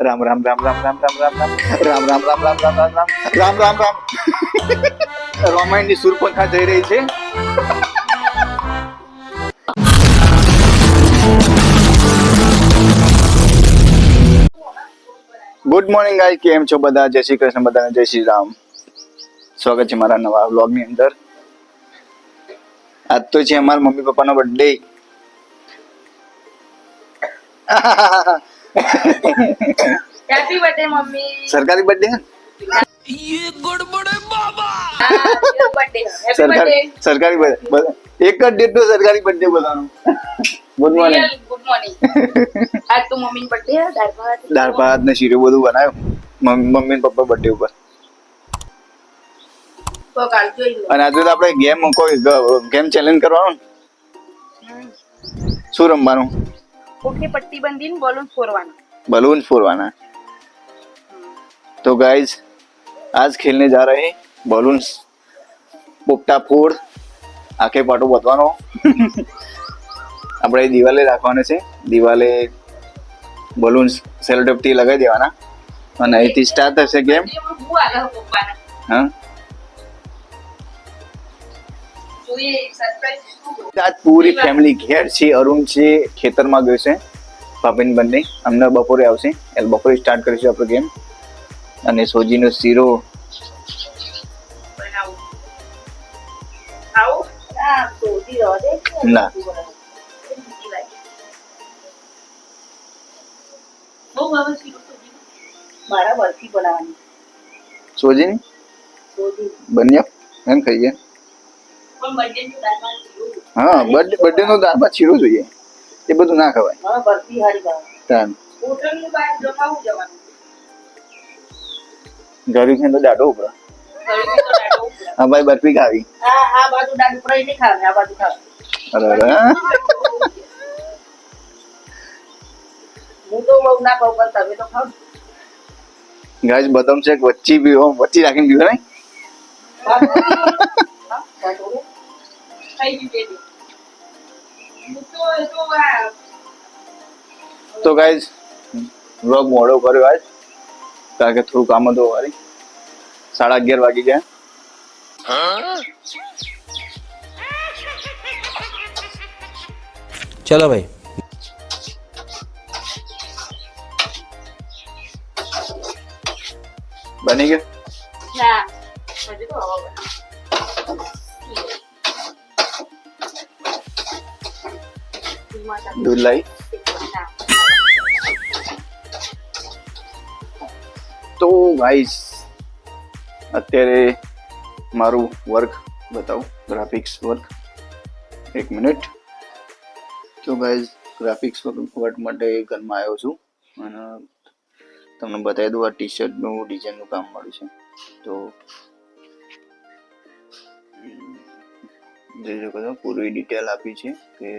રામ રામ રામ રામ રામ રામ રામ રામ રામ રામ રામ રામ રામ રામ રામ રામ રામ રામ રોમાયણની સુરપંખા જઈ રહી છે. ગુડ મોર્નિંગ ગાઈસ કેમ છો બધા? જય શ્રી કૃષ્ણ બધાને. જય શ્રી રામ. સ્વાગત છે મારા નવા વ્લોગની અંદર. આજ તો છે અમારા મમ્મી પપ્પાનો બર્થડે हैप्पी बर्थडे मम्मी सरकारी बर्थडे है ये गड़बड़े बाबा बर्थडे सरकारी सरकारी एक का डेट सरकारी बर्थडे बता रहा हूँ ગુડ મોર્નિંગ ગુડ મોર્નિંગ આજ તો મમ્મી નો બર્થડે દાળ ભાત દાળ ભાત ને શીરો બધું બનાવ્યો મમ્મી ને પપ્પા બર્થડે ઉપર અને આજે તો આપણે ગેમ કોઈ ગેમ ચેલેન્જ કરવાનું શું રમવાનું કોઠી પટ્ટી બંધીને બોલુન ફોરવાનું बलून फोड़वाना है तो गाइज आज खेलने जा रहे हैं बलून પોપટા ફોડ આખે પાટો બતવાનો આપણે દિવાલે રાખવાના છે દિવાલે બલૂન સેલોટેપથી લગાવી દેવાના અને અહીંથી સ્ટાર્ટ થશે ગેમ એમાં બહુ આગળ પપ્પાના હા આજ પૂરી ફેમિલી ઘેર છે અરુણ છે ખેતરમાં ગયો છે પાપીન બંને અમને બપોરે આવશે. એટલે બપોરે સ્ટાર્ટ કરીશું આપણે ગેમ અને સોજીનો શીરો. ના. સોજીની? સોજી. બન્યા? એમ ખાઈએ હા બર્થડે બર્થડે નો દાળમાં છીરો જોઈએ. એ બધું ના ખવાય. ગળ્યું છે તો દાઢો ઉપર હા ભાઈ બરફી ખાવી. ગાય બદામ છે વચ્ચી પીવો વચ્ચી રાખીને પીવો નહીં? તો ગાઈઝ વ્લોગ મોડો કર્યો આજ કારણ કે થોડું કામ હતું વાળી સાડા અગિયાર વાગી ગયા. ચલો ભાઈ. બની ગયો? દૂધ લાવી તો ગાઈસ અત્યારે મારું વર્ક બતાવું ગ્રાફિક્સ વર્ક એક મિનિટ તો ગાઈસ ગ્રાફિક્સ વર્ક માટે ઘરમાં આવ્યો છું. અને તમને બતાવી દઉં, આ ટી શર્ટનું ડિઝાઇનનું કામ મળ્યું છે. તો જોઈ શકો છો, પૂરી ડિટેલ આપી છે કે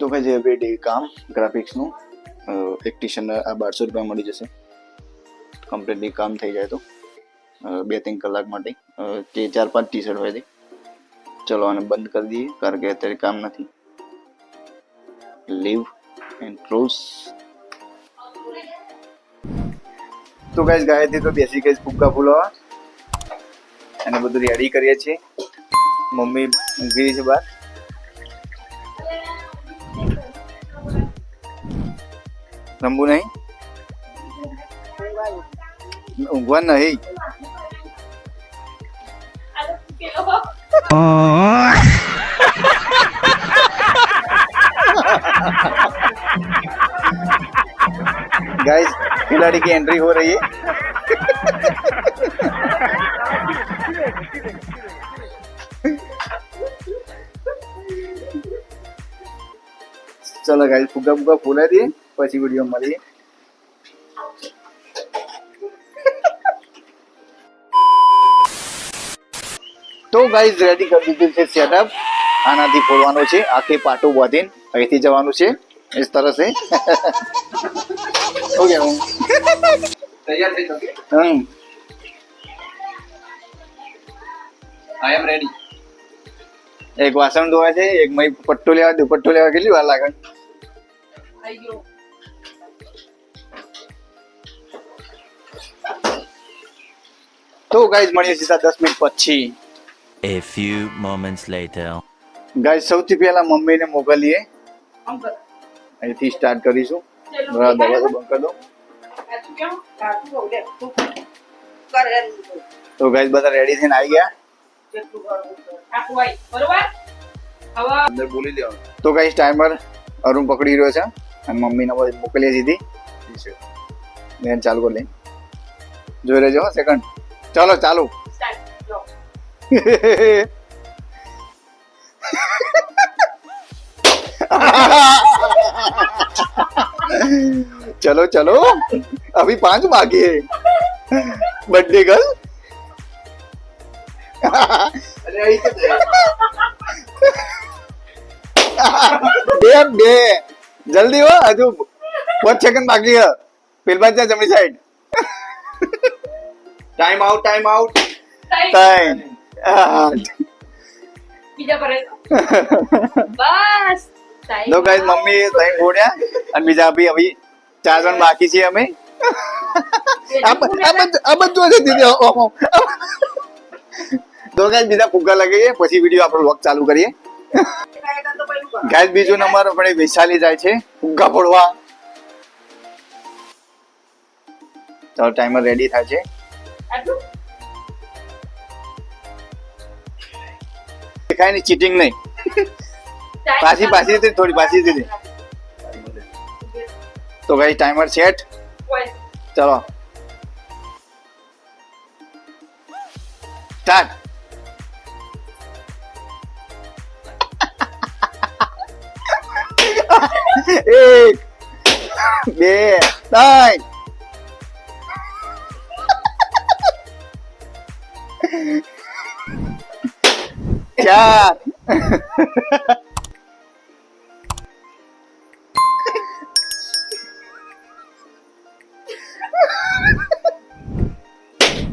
તો ભાઈ એવરીડે કામ ગ્રાફિક્સનું એક ટીશન આ બારસો રૂપિયા મળી જશે. કમ્પ્લીટલી કામ થઈ જાય તો. બે ત્રણ કલાક માટે. કે ચાર પાંચ ટી શર્ટ હોય તે. ચલો આને બંધ કરી દઈએ, કારણ કે અત્યારે કામ નથી. લીવ એન્ડ ક્લોઝ તો ગાઈસ ગાયથી તો બેસી ગઈ ફૂગા ફૂલાવા. અને બધું રેડી કરીએ છીએ. મમ્મી ઊંઘી છે બહાર. नंबू नहीं उगवा नहीं गाइस खिलाड़ी की एंट्री हो रही है. चलो गाइस फुग्गा फुग्गा फूला दिए પછી વીડિયો મળીએ તો ગાઈઝ રેડી કરી દીધું છે સેટઅપ આનાથી ખોલવાનો છે. આખે પાટો બાંધીને અહીંથી જવાનું છે. એ તરફ છે ઓકે હું. તૈયાર થઈ શકે હમ. આઈ એમ રેડી એક વાસણ ધોવા છે એક મય પટ્ટો લેવા દે. પટ્ટો લેવા કેટલી વાર લાગે? આવી ગયો. તો ગાઈઝ મળીએ સીધા દસ મિનિટ પછી. A few moments later. Guys સૌથી પહેલા મમ્મીને મોકલીએ. અહીંથી સ્ટાર્ટ કરીશું. બરાબર દરવાજો બંધ કરી દો. તું ગાઈઝ બધા રેડી થઈને આવી ગયા? અંદર બોલી દેવાનું તો ગાઈઝ ટાઈમર અરુણ પકડી રહ્યો છે. અને મમ્મીને મોકલીએ સીધી. બેન ચાલુ કરી લઈ જોઈ લેજો સેકન્ડ ચાલો ચાલુ સ્ટાર્ટ લો चलो चलो अभी पांच बाकी है बर्थडे गर्ल અરે અહીં કે છે? બે બે જલ્દી હો હજુ પાંચ સેકન્ડ બાકી છે પેલબાજ જા જમણી side time out time out time બીજા પર બસ. લો ગાઈસ મમ્મી ત્રણ ગોળ્યા અને બીજા બી અભી ચાર જણ બાકી છીએ અમે. આ બધું. તો ગાઈસ બીજા ફુગ્ગા લગાવીએ પછી વીડિયો આપણો વ્લોગ ચાલુ કરીએ. ગાઈસ બીજો નંબર આપણે વૈશાલી જાય છે ફુગ્ગા ફોડવા. ચાલો ટાઈમર રેડી થાય છે. આટલું? કઈ નહીં ચીટિંગ નહીં. પાછી પાછી હતી થોડી પાછી હતી. તો ભાઈ ટાઈમર સેટ ચલો. સ્ટાર્ટ એક બે ત્રણ. Ya.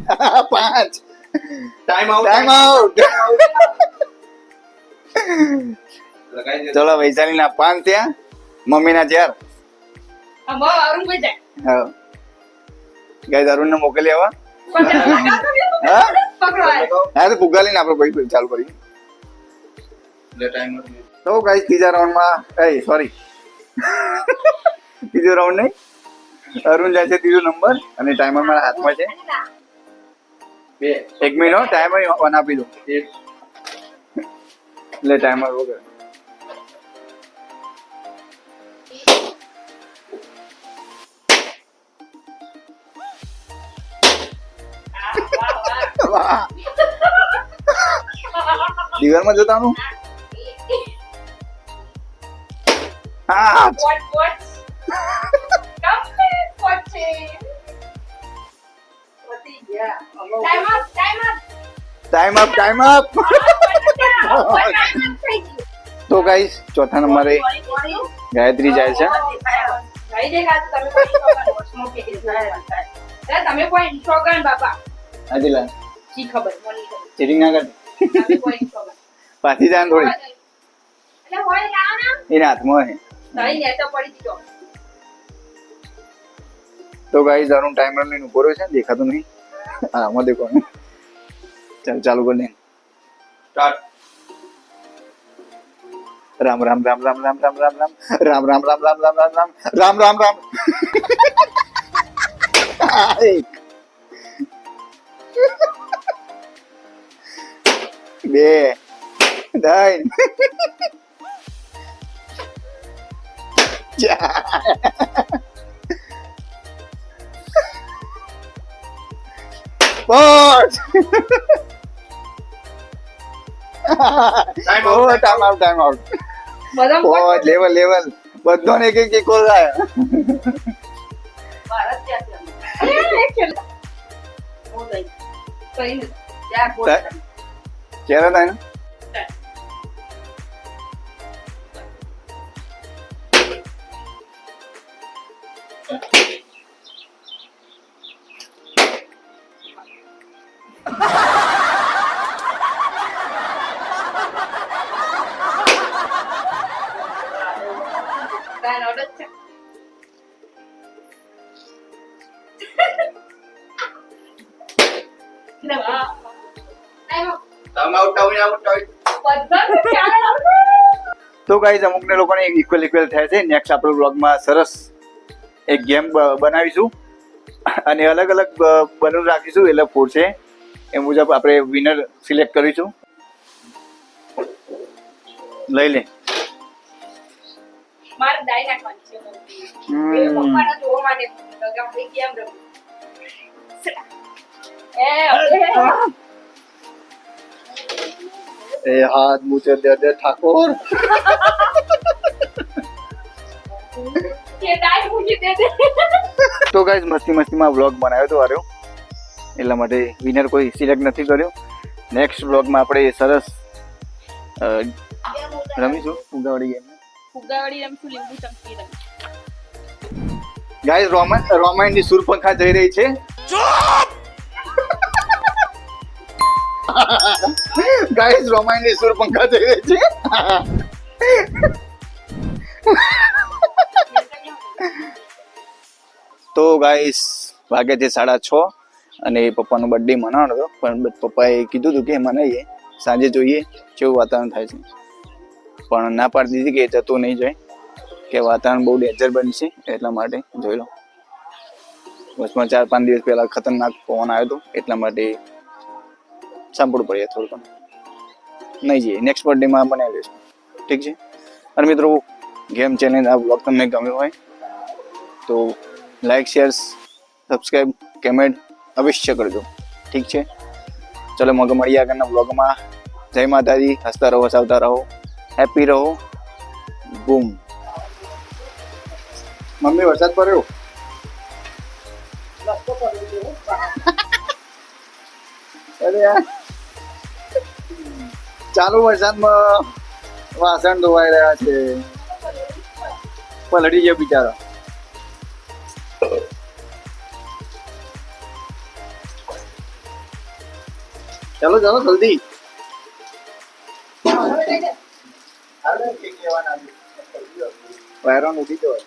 Apaan? Time out. Time out. Coba bisa nih apaan ya? Mau minajar? Ambo, arung beda. Guys, arung nemu kali apa? Hah? હા તો ફુગ્ગા લઈને આપણે ભાઈ ચાલુ કરીએ. લે તો ગાઈસ ત્રીજા રાઉન્ડમાં એ સોરી ત્રીજો રાઉન્ડ નહીં. અરુણ જાય છે ત્રીજો નંબર અને ટાઈમર મારા હાથમાં છે. બે. એક મિનિટ ટાઈમર ઓન આપી દો. એક. એટલે ટાઈમર વગર. બાબા દીવારમાં જતાનું ટાઈમ અપ ટાઈમ અપ તો ગાઈસ ચોથા નંબરે ગાયત્રી જાય છે. તમે લાગે શી ખબર મને. ચીટિંગ ના કરતી પાછી જાન થોડી એટલે હોય લાવો ને એના હાથમાં હે તારી નેતો પડી દીધો તો ગાઈસ અરુણ ટાઈમર લઈને ઊભો રહ્યો છે દેખાતું નહીં હા આમાં દેખો ચાલ ચાલુ કરી દે સ્ટાર્ટ રામ રામ રામ રામ રામ રામ રામ રામ રામ રામ રામ રામ રામ રામ રામ રામ રામ રામ આ છે. Dai. Boss. Time out time out time out બધા લેવલ લેવલ બધોને એક એક કોલ થાય. ભારત ત્યાં ત્યાં ചേരണ്ടായിരുന്നു Ha ha ha! તો ગાઈઝ અમુકને લોકોને ઇક્વલ ઇક્વલ થાય છે. નેક્સ્ટ આપણો બ્લોગમાં સરસ એક ગેમ બનાવીશું. અને અલગ અલગ બલૂન રાખીશું. એટલે ફૂટશે એ મુજબ આપણે વિનર સિલેક્ટ કરીશું. લઈ લે. મારે ઠાકોર. હાથ ડાઈ મૂકી દે દે. તો ગાઈઝ મસ્તી મસ્તીમાં વ્લોગ બનાવ્યો હતો આર્યો એટલા માટે વિનર કોઈ સિલેક્ટ નથી કર્યો. નેક્સ્ટ વ્લોગમાં આપણે સરસ રમીશું ઉગાવડી ગેમ ફુગાવાડી રમશું લીંબુ ચમચી રમશું. ગાઈઝ રોમન રોમાયણની સુરપંખા જઈ રહી છે. ગાઈઝ સુર પંખા થઈ રહી છે. તો ગાઈસ, વાગે છે સાડા છ અને પપ્પાનો બર્થડે મનાવવાનો હતો, પણ પપ્પાએ કીધું હતું કે મનાઈએ સાંજે જોઈએ કેવું વાતાવરણ થાય છે. પણ ના પાડી દીધી કે જતો નહીં જાય, કે વાતાવરણ બહુ ડેન્જર બનશે એટલા માટે જોઈ લો. બસમાં ચાર પાંચ દિવસ પહેલા ખતરનાક પવન આવ્યો હતો, એટલા માટે સાંભળવું પડે થોડું પણ નહીં જઈએ નેક્સ્ટ બર્થડેમાં બનાવી લઈશું. ઠીક છે? અને મિત્રો ગેમ ચેલેન્જ આ બ્લોગ તમને ગમ્યો હોય તો લાઈક શેર સબસ્ક્રાઈબ કમેન્ટ અવશ્ય કરજો. ઠીક છે? ચલો મગ મળીએ આગળના બ્લોગમાં જય માતાજી હસતા રહો હસાવતા રહો હેપી રહો. બૂમ મમ્મી વરસાદ પડ્યો? અરે યાર. ચાલુ વરસાદમાં વાસણ ધોવાઈ રહ્યા છે. પલડી ગયા બિચારા. ચાલો ચાલો, જલ્દી. વાયરોન ઉઠી જવાય